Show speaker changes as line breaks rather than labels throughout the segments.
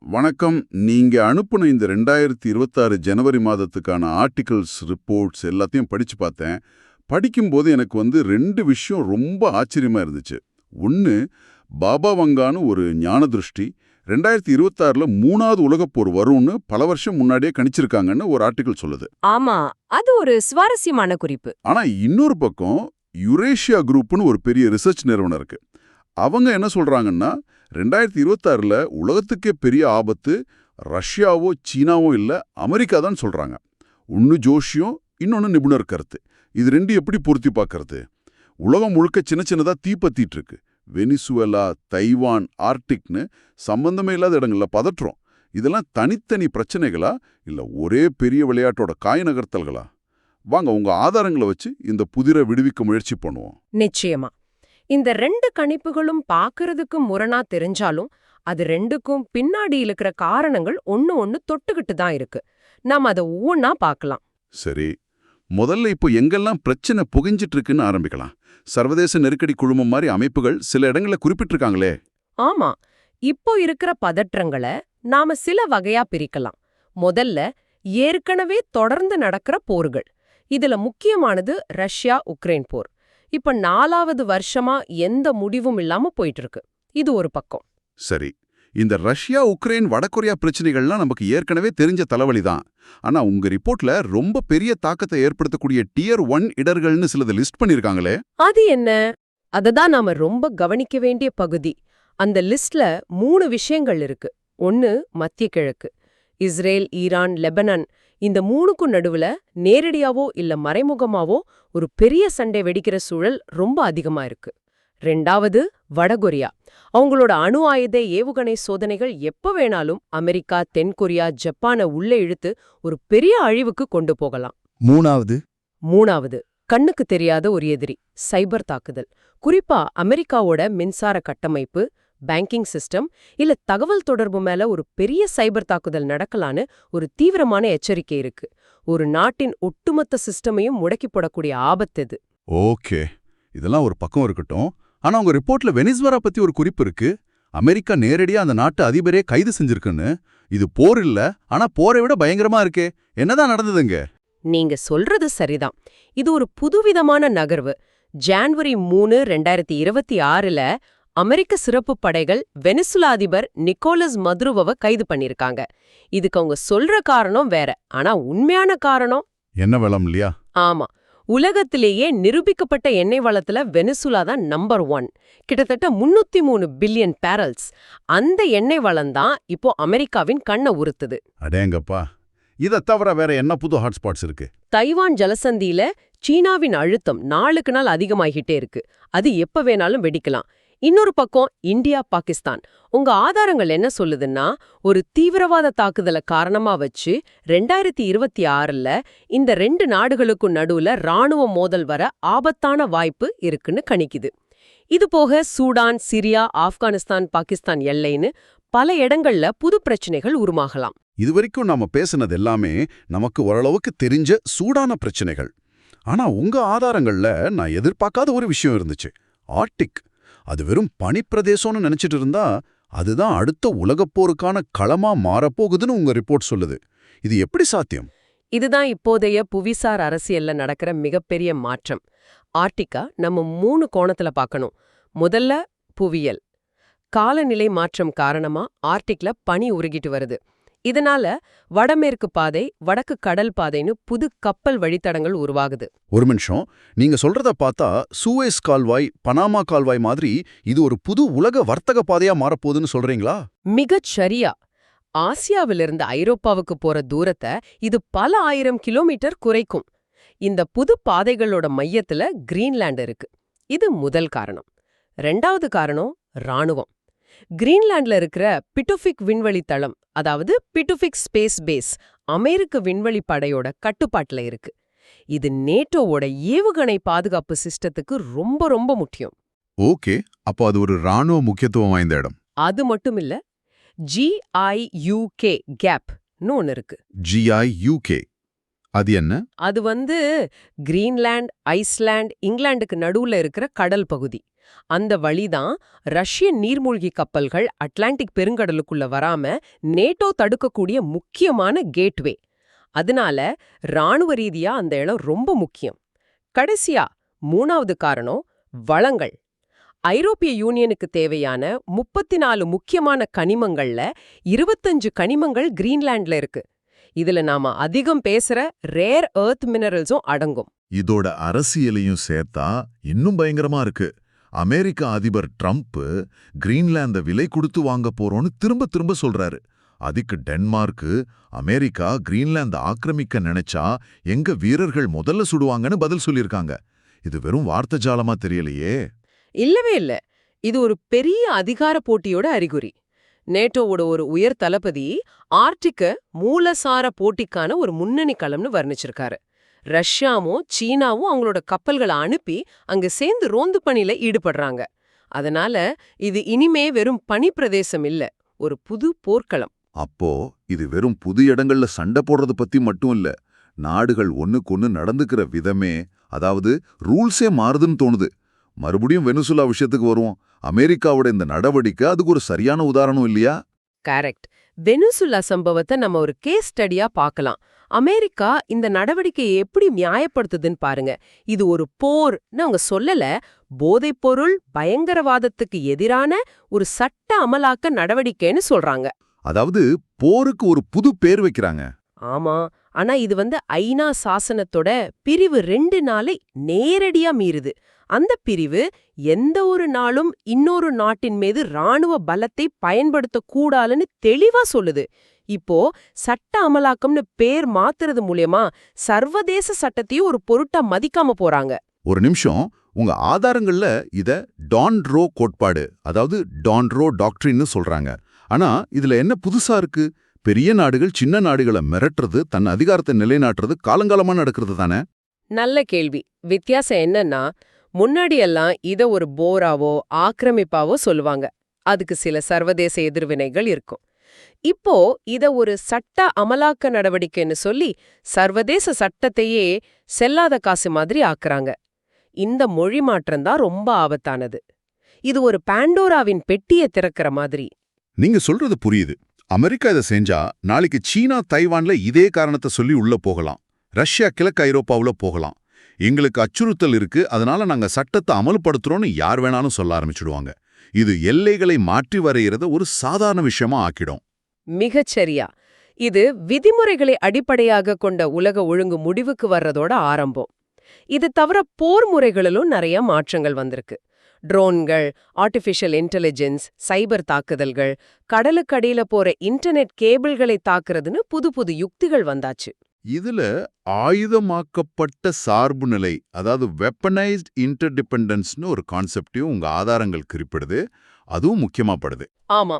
வணக்கம். நீங்க அனுப்புன இந்த ரெண்டாயிரத்தி இருபத்தாறு ஜனவரி மாதத்துக்கான ஆர்டிகல்ஸ் ரிப்போர்ட்ஸ் எல்லாத்தையும் படிச்சு பார்த்தேன். படிக்கும்போது எனக்கு வந்து ரெண்டு விஷயம் ரொம்ப ஆச்சரியமா இருந்துச்சு. ஒன்று பாபா வங்கான்னு ஒரு ஞான திருஷ்டி ரெண்டாயிரத்தி இருபத்தாறுல மூணாவது உலகப் போர் வரும்னு பல வருஷம் முன்னாடியே கணிச்சிருக்காங்கன்னு ஒரு ஆர்டிகல் சொல்லுது.
ஆமா அது ஒரு சுவாரஸ்யமான குறிப்பு.
ஆனா இன்னொரு பக்கம் யுரேஷியா குரூப்னு ஒரு பெரிய ரிசர்ச் நிறுவனம் இருக்கு. அவங்க என்ன சொல்றாங்கன்னா ரெண்டாயிரத்தி இருபத்தாறுல உலகத்துக்கே பெரிய ஆபத்து ரஷ்யாவோ சீனாவோ இல்ல அமெரிக்கா தான் சொல்றாங்க. ஒன்று ஜோஷியம் இன்னொன்னு நிபுணர் கருத்து. இது ரெண்டு எப்படி பொருத்தி பார்க்கறது? உலகம் முழுக்க சின்ன சின்னதா தீப்பத்திட்டு இருக்கு. வெனிசுவலா தைவான் ஆர்டிக்னு சம்பந்தமே இல்லாத இடங்கள்ல பதற்றோம். இதெல்லாம் தனித்தனி பிரச்சனைகளா? இல்ல ஒரே பெரிய விளையாட்டோட காய் நகர்த்தல்களா? வாங்க உங்க ஆதாரங்களை வச்சு இந்த புதிரை விடுவிக்க முயற்சி பண்ணுவோம்.
நிச்சயமா. இந்த ரெண்டு கணிப்புகளும் பாக்குறதுக்கு முரணா தெரிஞ்சாலும் அது ரெண்டுக்கும் பின்னாடி இருக்கிற காரணங்கள் ஒண்ணு ஒண்ணு தொட்டுக்கிட்டு தான் இருக்கு. நாம அதை ஒவ்வொன்னா பார்க்கலாம்.
சரி. முதல்ல இப்போ எங்கெல்லாம் பிரச்சனை புகிஞ்சிட்டு இருக்குன்னு ஆரம்பிக்கலாம். சர்வதேச நெருக்கடி குழுமம் மாதிரி அமைப்புகள் சில இடங்களை குறிப்பிட்டிருக்காங்களே.
ஆமா. இப்போ இருக்கிற பதற்றங்களை நாம சில வகையா பிரிக்கலாம். முதல்ல ஏற்கனவே தொடர்ந்து நடக்கிற போர்கள். இதுல முக்கியமானது ரஷ்யா உக்ரைன் போர். இப்ப நாலாவது வருஷமா எந்த முடிவும் இல்லாம போயிட்டு இருக்கு இது ஒரு பக்கம்.
சரி. இந்த ரஷ்யா உக்ரைன் வடகொரியா பிரச்சனைகள்லாம் நமக்கு ஏற்கனவே தெரிஞ்ச தலைவலி தான். ஆனா உங்க ரிப்போர்ட்ல ரொம்ப பெரிய தாக்கத்தை ஏற்படுத்தக்கூடிய டியர் ஒன் இடர்கள்னு சிலது லிஸ்ட் பண்ணிருக்காங்களே?
அது என்ன? அததான் நாம ரொம்ப கவனிக்க வேண்டிய பகுதி. அந்த லிஸ்ட்ல மூணு விஷயங்கள் இருக்கு. ஒன்னு மத்திய கிழக்கு. இஸ்ரேல் ஈரான் லெபனான் இந்த மூணுக்கும் நடுவுல நேரடியாவோ இல்ல மறைமுகமாவோ ஒரு பெரிய சண்டை வெடிக்கிற சூழல் ரொம்ப அதிகமா இருக்கு. ரெண்டாவது வடகொரியா அவங்களோட அணு ஆயுத ஏவுகணை சோதனைகள் எப்ப வேணாலும் அமெரிக்கா தென்கொரியா ஜப்பானை உள்ளே இழுத்து ஒரு பெரிய அழிவுக்கு கொண்டு போகலாம்.
மூணாவது.
மூணாவது கண்ணுக்கு தெரியாத ஒரு எதிரி சைபர் தாக்குதல். குறிப்பா அமெரிக்காவோட மின்சார கட்டமைப்பு பேங்கிங் சிஸ்டம் இல்ல தகவல் தொடர்பு மேல ஒரு பெரிய சைபர் தாக்குதல் நடக்கலான்னு ஒரு தீவிரமான எச்சரிக்கை இருக்கு. ஒரு நாட்டின் ஒட்டுமொத்த சிஸ்டமையும் முடக்கி போடக்கூடிய ஆபத்து இது.
ஓகே. இதெல்லாம் ஒரு பக்கம் இருக்கட்டும். ஆனா உங்க ரிப்போர்ட்ல வெனிஸ்வரா பத்தி ஒரு குறிப்பு இருக்கு. அமெரிக்கா நேரடியா அந்த நாட்டு அதிபரே கைது செஞ்சிருக்குன்னு. இது போர் இல்ல ஆனா போரை விட பயங்கரமா இருக்கே. என்னதான் நடந்ததுங்க
நீங்க சொல்றது சரிதான். இது ஒரு புதுவிதமான நகர்வு. ஜான்வரி மூணு ரெண்டாயிரத்தி இருபத்தி ஆறுல அமெரிக்க சிறப்பு படைகள் வெனிசுலா அதிபர் நிக்கோலஸ் மதுருவவை கைது பண்ணிருக்காங்க இதுக்கு அவங்க சொல்ற காரணம் வேற. ஆனா உண்மையான காரணம்?
என்ன வெளம் இல்லையா?
ஆமா. உலகத்திலேயே நிரூபிக்கப்பட்ட எண்ணெய் வளத்துல வெனிசுலா தான் நம்பர் ஒன். கிட்டத்தட்ட முன்னூத்தி மூணு பில்லியன் பேரல்ஸ். அந்த எண்ணெய் வளம் தான் இப்போ அமெரிக்காவின் கண்ணை உறுத்துது.
அடேங்கப்பா. இதை தவிர வேற என்ன புது ஹாட்ஸ்பாட்ஸ் இருக்கு?
தைவான் ஜலசந்தியில சீனாவின் அழுத்தம் நாளுக்கு நாள் அதிகமாகிட்டே இருக்கு. அது எப்ப வேணாலும் வெடிக்கலாம். இன்னொரு பக்கம் இந்தியா பாகிஸ்தான். உங்க ஆதாரங்கள் என்ன சொல்லுதுன்னா ஒரு தீவிரவாத தாக்குதலை காரணமா வச்சு ரெண்டாயிரத்தி இருபத்தி ஆறுல இந்த ரெண்டு நாடுகளுக்கும் நடுவுல ராணுவ மோதல் வர ஆபத்தான வாய்ப்பு இருக்குன்னு கணிக்குது. இது போக சூடான் சிரியா ஆப்கானிஸ்தான் பாகிஸ்தான் எல்லைன்னு பல இடங்கள்ல புது பிரச்சனைகள் உருமாகலாம்
இதுவரைக்கும் நாம பேசுனது எல்லாமே நமக்கு ஓரளவுக்கு தெரிஞ்ச சூடான பிரச்சனைகள். ஆனா உங்க ஆதாரங்கள்ல நான் எதிர்பார்க்காத ஒரு விஷயம் இருந்துச்சு. ஆர்டிக் அது வெறும் பனிப்பிரதேசம்னு நினைச்சிட்டு இருந்தா அதுதான் அடுத்த உலகப்போருக்கான களமா மாறப்போகுதுன்னு உங்க ரிப்போர்ட் சொல்லுது. இது எப்படி சாத்தியம்?
இதுதான் இப்போதைய புவிசார் அரசியல்ல நடக்கிற மிகப்பெரிய மாற்றம். ஆர்டிகா நம்ம மூணு கோணத்துல பார்க்கணும். முதல்ல புவியியல். காலநிலை மாற்றம் காரணமா ஆர்டிக்ல பனி உருகிட்டு வருது. இதனால வடமேற்கு பாதை வடக்கு கடல் பாதைன்னு புது கப்பல் வழித்தடங்கள் உருவாகுது.
ஒரு நிமிஷம். நீங்க சொல்றத பார்த்தா சூவேஸ் கால்வாய் பனாமா கால்வாய் மாதிரி இது ஒரு புது உலக வர்த்தக பாதையா மாறப்போகுதுன்னு சொல்றீங்களா?
மிகச் சரியா. ஆசியாவிலிருந்து ஐரோப்பாவுக்கு போற தூரத்தை இது பல ஆயிரம் கிலோமீட்டர் குறைக்கும். இந்த புது பாதைகளோட மையத்துல கிரீன்லாண்ட் இருக்கு. இது முதல் காரணம். ரெண்டாவது காரணம் ராணுவம் கிரீன்லாண்ட்ல இருக்கிற பிட்டோபிக் விண்வெளி தளம் அதாவது பிட்டோபிக் ஸ்பேஸ் பேஸ் அமெரிக்க விண்வெளி படையோட கட்டுப்பாட்டுல இருக்கு. இது நேட்டோவோட ஏவுகணை பாதுகாப்பு சிஸ்டத்துக்கு ரொம்ப ரொம்ப முக்கியம்.
ஓகே அப்போ அது ஒரு ராணுவ முக்கியத்துவம் வாய்ந்த இடம்.
அது மட்டும் இல்ல ஜிஐயூகே கேப்னு ஒன்னு இருக்கு.
ஜிஐ யூகே அது என்ன?
அது வந்து கிரீன்லாண்ட் ஐஸ்லாண்ட் இங்கிலாந்துக்கு நடுவுல இருக்கிற கடல் பகுதி. அந்த வழிதான் ரஷ்ய நீர்மூழ்கி கப்பல்கள் அட்லாண்டிக் பெருங்கடலுக்குள்ள வராம நேட்டோ தடுக்கக்கூடிய முக்கியமான கேட்வே. அதனால ராணுவ ரீதியா அந்த இடம் ரொம்ப முக்கியம். கடைசியா மூணாவது காரணம் வளங்கள். ஐரோப்பிய யூனியனுக்கு தேவையான முப்பத்தி நாலு முக்கியமான கனிமங்கள்ல இருபத்தஞ்சு கனிமங்கள் கிரீன்லாண்ட்ல இருக்கு. இதுல நாம அதிகம் பேசுற ரேர் எர்த் மினரல்ஸும் அடங்கும்.
இதோட அரசியலையும் சேர்த்தா இன்னும் பயங்கரமா இருக்கு. அமெரிக்க அதிபர் ட்ரம்ப் கிரீன்லாந்தை விலை கொடுத்து வாங்க போறோம்னு திரும்ப திரும்ப சொல்றாரு. அதுக்கு டென்மார்க்கு அமெரிக்கா கிரீன்லாந்தை ஆக்கிரமிக்க நினைச்சா எங்க வீரர்கள் முதல்ல சுடுவாங்கன்னு பதில் சொல்லியிருக்காங்க. இது வெறும் வார்த்தை ஜாலமா தெரியலையே.
இல்லவே இல்ல. இது ஒரு பெரிய அதிகார போட்டியோட அறிகுறி. நேட்டோவோட ஒரு உயர் தளபதி ஆர்டிக்க மூலசார போட்டிக்கான ஒரு முன்னணி களம்னு வர்ணிச்சிருக்காரு. ரஷ்யாவும் சீனாவும் அவங்களோட கப்பல்களை அனுப்பி அங்க சேர்ந்து ரோந்து பணியில ஈடுபடுறாங்க. அதனால இது இனிமே வெறும் பனி பிரதேசம் இல்ல ஒரு புது போர்க்களம்.
அப்போ இது வெறும் புது இடங்கள்ல சண்டை போடுறது பத்தி மட்டும் இல்ல நாடுகள் ஒண்ணுக்கொன்னு நடந்துக்கிற விதமே அதாவது ரூல்ஸே மாறுதுன்னு தோணுது. மறுபடியும் வெனுசுலா விஷயத்துக்கு வருவோம். அமெரிக்காவோட இந்த நடவடிக்கை அதுக்கு ஒரு சரியான உதாரணம் இல்லையா?
கரெக்ட். வெனுசுலா சம்பவத்தை நம்ம ஒரு கேஸ் ஸ்டடியா பார்க்கலாம். அமெரிக்கா இந்த நடவடிக்கையை எப்படி நியாயப்படுத்துதுன்னு பாருங்க. இது ஒரு போர்னு அவங்க சொல்லல. போதைப்பொருள் பயங்கரவாதத்துக்கு எதிரான ஒரு சட்ட அமலாக்க நடவடிக்கைன்னு சொல்றாங்க.
அதாவது போருக்கு ஒரு புது பேர் வைக்கிறாங்க.
ஆமா. ஆனா இது வந்து ஐநா சாசனத்தோட பிரிவு ரெண்டு நாளை நேரடியா மீறுது. அந்த பிரிவு எந்த ஒரு நாளும் இன்னொரு நாட்டின் மீது ராணுவ பலத்தை பயன்படுத்த கூடாதுன்னு தெளிவா சொல்லுது. இப்போ சட்ட அமலாக்கம்னு பேர் மாத்துறது மூலியமா சர்வதேச சட்டத்தையும் ஒரு பொருட்டா மதிக்காம போறாங்க.
ஒரு நிமிஷம் உங்க ஆதாரங்கள்ல இத டான்ட்ரோ கோட்பாடு அதாவது டான்ட்ரோ டாக்டரின்னு சொல்றாங்க. ஆனா இதுல என்ன புதுசா இருக்கு? பெரிய நாடுகள் சின்ன நாடுகளை மிரட்டுறது தன் அதிகாரத்தை நிலைநாட்டுறது காலங்காலமா நடக்கிறது தானே?
நல்ல கேள்வி. வித்தியாசம் என்னன்னா முன்னாடியெல்லாம் இதை ஒரு போராவோ ஆக்கிரமிப்பாவோ சொல்லுவாங்க. அதுக்கு சில சர்வதேச எதிர்வினைகள் இருக்கும். இப்போ இத ஒரு சட்ட அமலாக்க நடவடிக்கைன்னு சொல்லி சர்வதேச சட்டத்தையே செல்லாத காசு மாதிரி ஆக்குறாங்க. இந்த மொழி மாற்றம்தான் ரொம்ப ஆபத்தானது. இது ஒரு பாண்டோராவின் பெட்டியை திறக்கிற மாதிரி.
நீங்க சொல்றது புரியுது. அமெரிக்கா இதை செஞ்சா நாளைக்கு சீனா தைவான்ல இதே காரணத்தை சொல்லி உள்ள போகலாம். ரஷ்யா கிழக்கு ஐரோப்பாவுல போகலாம். எங்களுக்கு அச்சுறுத்தல் இருக்கு அதனால நாங்க சட்டத்தை அமல்படுத்துறோம்னு யார் வேணாலும் சொல்ல ஆரம்பிச்சுடுவாங்க. இது எல்லைகளை மாற்றி வரைகிறத ஒரு சாதாரண விஷயமா ஆக்கிடும்.
மிகச்சரியா இது விதிமுறைகளை அடிப்படையாக கொண்ட உலக ஒழுங்கு முடிவுக்கு வர்றதோட ஆரம்பம். இது தவிர போர் முறைகளிலும் நிறைய மாற்றங்கள் வந்திருக்கு. ட்ரோன்கள் ஆர்டிஃபிஷியல் இன்டெலிஜென்ஸ் சைபர் தாக்குதல்கள் கடலுக்கடியில போற இன்டர்நெட் கேபிள்களை தாக்குறதுன்னு புது புது யுக்திகள் வந்தாச்சு.
இதுல ஆயுதமாக்கப்பட்ட சார்பு நிலை அதாவது வெப்பனைஸ்ட் இன்டர்டிபெண்டன்ஸ்னு ஒரு கான்செப்டையும் உங்க ஆதாரங்கள் குறிப்பிடுது. அதுவும் முக்கியமாப்படுது
ஆமா.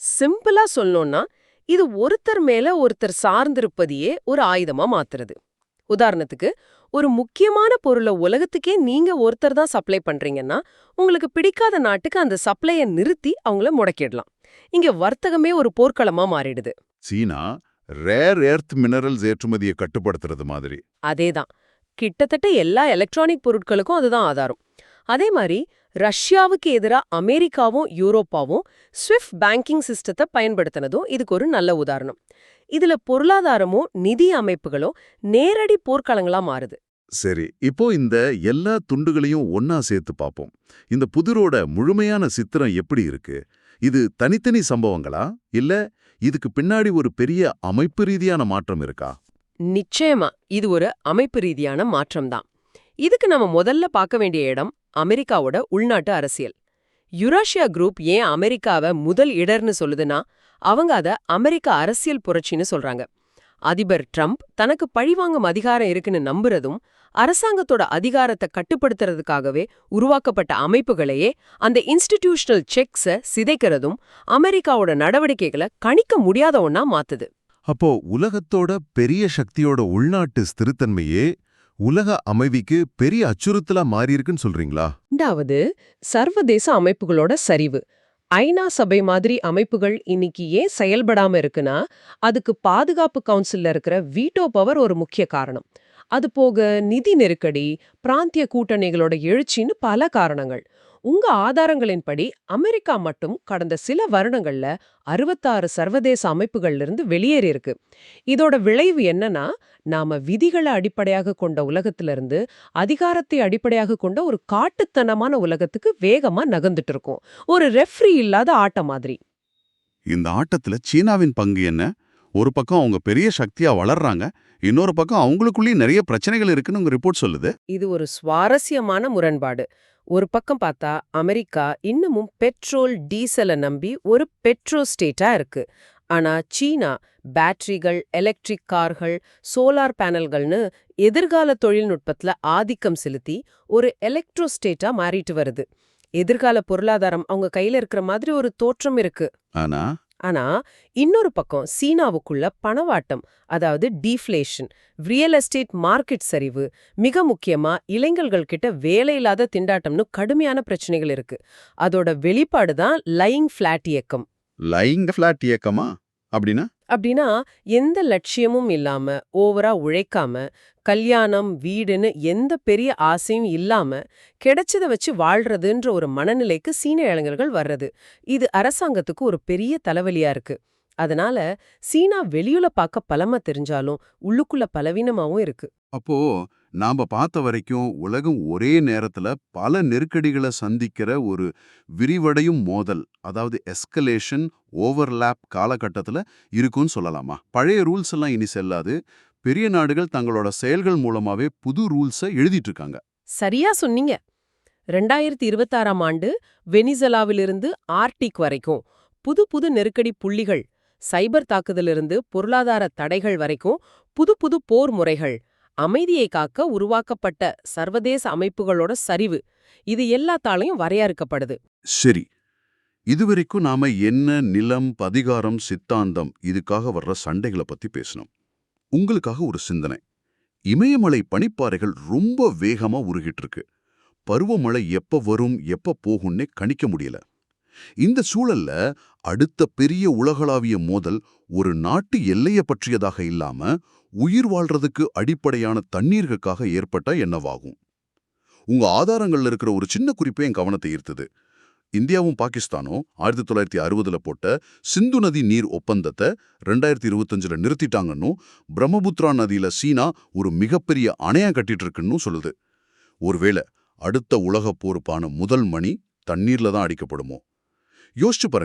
சிம்பிளா சொல்லணும்னா இது ஒருத்தர் மேல ஒருத்தர் சார்ந்திருப்பதையே ஒரு ஆயுதமா மாத்துறது. உதாரணத்துக்கு ஒரு முக்கியமான பொருளை உலகத்துக்கே நீங்க ஒருத்தர் தான் சப்ளை பண்றீங்கன்னா உங்களுக்கு பிடிக்காத நாட்டுக்கு அந்த சப்ளைய நிறுத்தி அவங்கள முடக்கிடலாம். இங்க வர்த்தகமே ஒரு போர்க்களமா மாறிடுது.
சீனா ரேர் எர்த் மினரல்ஸ் ஏற்றுமதியை கட்டுப்படுத்துறது மாதிரி.
அதேதான். கிட்டத்தட்ட எல்லா எலக்ட்ரானிக் பொருட்களுக்கும் அதுதான் ஆதாரம். அதே மாதிரி ரஷ்யாவுக்கு எதிரா அமெரிக்காவும் யூரோப்பாவும் ஸ்விஃப்ட் பேங்கிங் சிஸ்டத்தை பயன்படுத்தினதும் இதுக்கு ஒரு நல்ல உதாரணம். இதுல பொருளாதாரமும் நிதி அமைப்புகளும் நேரடி போர்க்களங்களா மாறுது.
சரி இப்போ இந்த எல்லா துண்டுகளையும் ஒன்னா சேர்த்து பார்ப்போம். இந்த புதிரோட முழுமையான சித்திரம் எப்படி இருக்கு? இது தனித்தனி சம்பவங்களா? இல்ல இதுக்கு பின்னாடி ஒரு பெரிய அமைப்பு ரீதியான மாற்றம் இருக்கா?
நிச்சயமா இது ஒரு அமைப்பு ரீதியான மாற்றம்தான் இதுக்கு நம்ம முதல்ல பார்க்க வேண்டிய இடம் அமெரிக்காவோட உள்நாட்டு அரசியல். யுராஷியா குரூப் ஏன் அமெரிக்காவை முதல் இடர்னு சொல்லுதுன்னா அவங்க அத அமெரிக்க அரசியல் புரட்சின்னு சொல்றாங்க. அதிபர் ட்ரம்ப் தனக்கு பழிவாங்கும் அதிகாரம் இருக்குன்னு நம்புறதும் அரசாங்கத்தோட அதிகாரத்தை கட்டுப்படுத்துறதுக்காகவே உருவாக்கப்பட்ட அமைப்புகளையே அந்த இன்ஸ்டிடியூஷனல் செக்ஸ சிதைக்கிறதும் அமெரிக்காவோட நடவடிக்கைகளை கணிக்க முடியாத ஒண்ணா மாத்துது.
அப்போ உலகத்தோட பெரிய சக்தியோட உள்நாட்டு ஸ்திரத்தன்மையே உலக அமைதிக்கு பெரிய அச்சுறுத்தலா மாறியிருக்குன்னு சொல்றீங்களா?
ரெண்டாவது சர்வதேச அமைப்புகளோட சரிவு ஐநா சபை மாதிரி அமைப்புகள் இன்னைக்கு ஏன் செயல்படாம இருக்குன்னா அதுக்கு பாதுகாப்பு கவுன்சில்ல இருக்கிற வீட்டோ பவர் ஒரு முக்கிய காரணம். அது போக நிதி நெருக்கடி பிராந்திய கூட்டணிகளோட எழுச்சின்னு பல காரணங்கள். உங்க ஆதாரங்களின்படி அமெரிக்கா மட்டும் கடந்த சில வருடங்கள்ல அறுபத்தாறு சர்வதேச அமைப்புகள்ல இருந்து வெளியேறி இருக்கு இதோட விளைவு என்னன்னா நாம விதிகளை அடிப்படையாக கொண்ட உலகத்துல இருந்து அதிகாரத்தை அடிப்படையாக கொண்ட ஒரு காட்டுத்தனமான உலகத்துக்கு வேகமா நகர்ந்துட்டு இருக்கோம் ஒரு ரெஃப்ரி இல்லாத ஆட்டம் மாதிரி.
இந்த ஆட்டத்துல சீனாவின் பங்கு என்ன? ஒரு பக்கம் அவங்க பெரிய சக்தியா வளர்றாங்க இன்னொரு பக்கம் அவங்களுக்குள்ளேயே நிறைய பிரச்சனைகள் இருக்குன்னு உங்க ரிப்போர்ட் சொல்லுது.
இது ஒரு சுவாரஸ்யமான முரண்பாடு. ஒரு பக்கம் பார்த்தா அமெரிக்கா இன்னமும் பெட்ரோல் டீசலை நம்பி ஒரு பெட்ரோ ஸ்டேட்டா இருக்கு. ஆனா சீனா பேட்டரிகள் எலக்ட்ரிக் கார்கள் சோலார் பேனல்கள்னு எதிர்கால தொழில்நுட்பத்துல ஆதிக்கம் செலுத்தி ஒரு எலக்ட்ரோ ஸ்டேட்டா மாறிட்டு வருது. எதிர்கால பொருளாதாரம் அவங்க கையில இருக்கிற மாதிரி ஒரு தோற்றம் இருக்கு.
ஆனா
ஆனா இன்னொரு பக்கம் சீனாவுக்குள்ள பணவாட்டம் அதாவது டீஃப்ளேஷன் ரியல் எஸ்டேட் மார்க்கெட் சரிவு மிக முக்கியமா இளைஞர்கள் கிட்ட வேலையில்லாத திண்டாட்டம்னு கடுமையான பிரச்சனைகள் இருக்கு. அதோட வெளிப்பாடு தான் லைங் ஃபிளாட் இயக்கம்.
லைங் ஃபிளாட் இயக்கமா? அப்படின்னா?
அப்படின்னா எந்த லட்சியமும் இல்லாம ஓவரா உழைக்காம கல்யாணம் வீடுன்னு எந்த பெரிய ஆசையும் இல்லாம கிடைச்சத வச்சு வாழ்றதுன்ற ஒரு மனநிலைக்கு சீன இளைஞர்கள் வர்றது. இது அரசாங்கத்துக்கு ஒரு பெரிய தலைவலியா இருக்கு. அதனால சீனா வெளியுல பார்க்க பலமா தெரிஞ்சாலும் உள்ளுக்குள்ள பலவீனமாவும் இருக்கு.
அப்போ நாம பார்த்த வரைக்கும் உலகம் ஒரே நேரத்துல பல நெருக்கடிகளை சந்திக்கிற ஒரு விரிவடையும் மோதல் அதாவது எஸ்கலேஷன் ஓவர்லாப் காலகட்டத்துல இருக்கும்னு சொல்லலாமா? பழைய ரூல்ஸ் எல்லாம் இனி செல்லாது. பெரிய நாடுகள் தங்களோட செயல்கள் மூலமாவே புது ரூல்ஸை எழுதிட்டு இருக்காங்க
சரியா சொன்னீங்க. ரெண்டாயிரத்தி இருபத்தாறாம் ஆண்டு வெனிசலாவிலிருந்து ஆர்டிக் வரைக்கும் புது புது நெருக்கடி புள்ளிகள் சைபர் தாக்குதலிருந்து பொருளாதார தடைகள் வரைக்கும் புது புது போர் முறைகள் அமைதியை காக்க உருவாக்கப்பட்ட சர்வதேச அமைப்புகளோட சரிவு இது எல்லாத்தாலையும் வரையறுக்கப்படுது.
சரி. இதுவரைக்கும் நாம என்ன நிலம் பதிகாரம் சித்தாந்தம் இதுக்காக வர்ற சண்டைகளை பத்தி பேசணும் உங்களுக்காக ஒரு சிந்தனை. இமயமலை பனிப்பாறைகள் ரொம்ப வேகமா உருகிட்டு இருக்கு பருவமழை எப்ப வரும் எப்ப போகும்னே கணிக்க முடியல. இந்த சூழல்ல அடுத்த பெரிய உலகளாவிய மோதல் ஒரு நாட்டு எல்லைய பற்றியதாக இல்லாம உயிர் வாழ்றதுக்கு அடிப்படையான தண்ணீர்களுக்காக ஏற்பட்டா என்னவாகும்? உங்க ஆதாரங்கள்ல இருக்கிற ஒரு சின்ன குறிப்பே என் கவனத்தை ஈர்த்தது. இந்தியாவும் பாகிஸ்தானும் ஆயிரத்தி தொள்ளாயிரத்தி அறுபதுல போட்ட சிந்து நதி நீர் ஒப்பந்தத்தை ரெண்டாயிரத்தி இருபத்தஞ்சுல நிறுத்திட்டாங்கன்னும் பிரம்மபுத்ரா நதியில சீனா ஒரு மிகப்பெரிய அணையா கட்டிட்டு இருக்குன்னு சொல்லுது. ஒருவேளை அடுத்த உலகப் போருப்பான முதல் மணி தண்ணீர்ல தான் அடிக்கப்படுமோ? யோசிச்சு பாருங்க.